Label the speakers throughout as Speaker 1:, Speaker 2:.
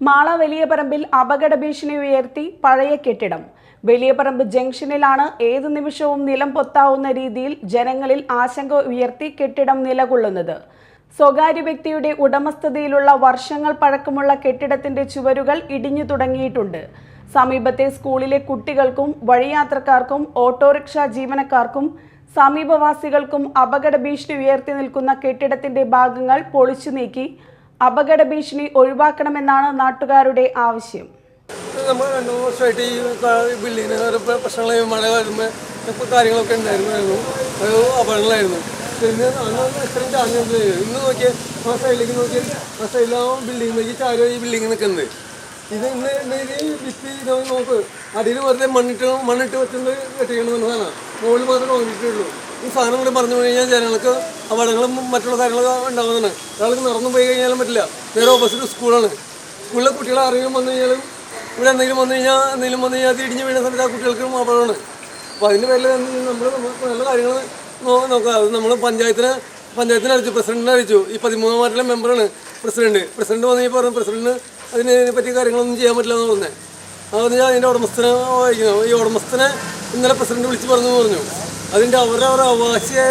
Speaker 1: മാള വലിയ പറമ്പിൽ അപകട ഭീഷണി ഉയർത്തി പഴയ കെട്ടിടം. വലിയ പറമ്പ് ജംഗ്ഷനിലാണ് ഏതു നിമിഷവും നിലം പൊത്താവുന്ന രീതിയിൽ ജനങ്ങളിൽ ആശങ്ക ഉയർത്തി കെട്ടിടം നിലകൊള്ളുന്നത്. സ്വകാര്യ വ്യക്തിയുടെ ഉടമസ്ഥതയിലുള്ള വർഷങ്ങൾ പഴക്കമുള്ള കെട്ടിടത്തിന്റെ ചുവരുകൾ ഇടിഞ്ഞു തുടങ്ങിയിട്ടുണ്ട്. സമീപത്തെ സ്കൂളിലെ കുട്ടികൾക്കും വഴിയാത്രക്കാർക്കും ഓട്ടോറിക്ഷ ജീവനക്കാർക്കും സമീപവാസികൾക്കും അപകട ഭീഷണി ഉയർത്തി നിൽക്കുന്ന കെട്ടിടത്തിന്റെ ഭാഗങ്ങൾ പൊളിച്ചു നീക്കി അപകട ഭീഷണി ഒഴിവാക്കണമെന്നാണ് നാട്ടുകാരുടെ ആവശ്യം.
Speaker 2: നമ്മൾ രണ്ട് കാര്യങ്ങളൊക്കെ ഉണ്ടായിരുന്നു. പിന്നെ ഇന്ന് ഈ ഭിത്തി നോക്ക്. അടിയിൽ വെറുതെ മണ്ണിട്ട് മണ്ണിട്ട് വെച്ചിട്ട് കെട്ടിക്കണം സാധനമാണ് മുകളിൽ മാത്രമേ കോൺക്രീറ്റുള്ളൂ ഈ സാധനം കൂടി പറഞ്ഞു കഴിഞ്ഞാൽ ജനങ്ങൾക്ക് അപകടങ്ങളും മറ്റുള്ള കാര്യങ്ങളും ഉണ്ടാകുന്നതാണ്. ഒരാൾക്ക് നടന്നു പോയി കഴിഞ്ഞാലും പറ്റില്ല. നേരെ ഓപ്പോസിറ്റ് സ്കൂളാണ് സ്കൂളിലെ കുട്ടികളെ അറിയാൻ വന്നു കഴിഞ്ഞാലും ഇവിടെ എന്തെങ്കിലും വന്നു കഴിഞ്ഞാൽ എന്തെങ്കിലും വന്നു കഴിഞ്ഞാൽ തിരിഞ്ഞ് വീഴുന്ന സമയത്ത് ആ കുട്ടികൾക്കും അപകടമാണ്. അപ്പോൾ അതിന്റെ പേരിൽ നമ്മൾ നല്ല കാര്യങ്ങൾ നോക്കുക അത് നമ്മൾ പഞ്ചായത്തിന് പഞ്ചായത്തിനെ അറിയിച്ചു പ്രസിഡന്റിനെ അറിയിച്ചു. ഈ പതിമൂന്ന് വാർഡിലെ മെമ്പറാണ് പ്രസിഡന്റ്. പ്രസിഡന്റ് വന്നു കഴിഞ്ഞാൽ പറഞ്ഞു പ്രസിഡന്റിന് അതിനെ പറ്റിയ കാര്യങ്ങളൊന്നും ചെയ്യാൻ പറ്റില്ല എന്ന് പറഞ്ഞത് അതെന്ന് വെച്ചാൽ അതിന്റെ ഉടമസ്ഥനെ വായിക്കുന്നു. ഈ ഉടമസ്ഥനെ ഇന്നലെ പ്രസിഡന്റ് വിളിച്ച് പറഞ്ഞു പറഞ്ഞു. അതിന്റെ അവരുടെ അവകാശിയായ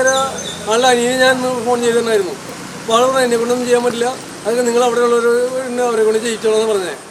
Speaker 2: ആളുടെ അനിയെ ഞാൻ ഫോൺ ചെയ്തിട്ടുണ്ടായിരുന്നു. അപ്പോൾ ആൾ പറഞ്ഞു എന്നെ കൊണ്ടൊന്നും ചെയ്യാൻ പറ്റില്ല. അതൊക്കെ നിങ്ങൾ അവിടെയുള്ളവർ അവരെ കൊണ്ട് ചെയ്യിച്ചോളാം എന്ന് പറഞ്ഞത്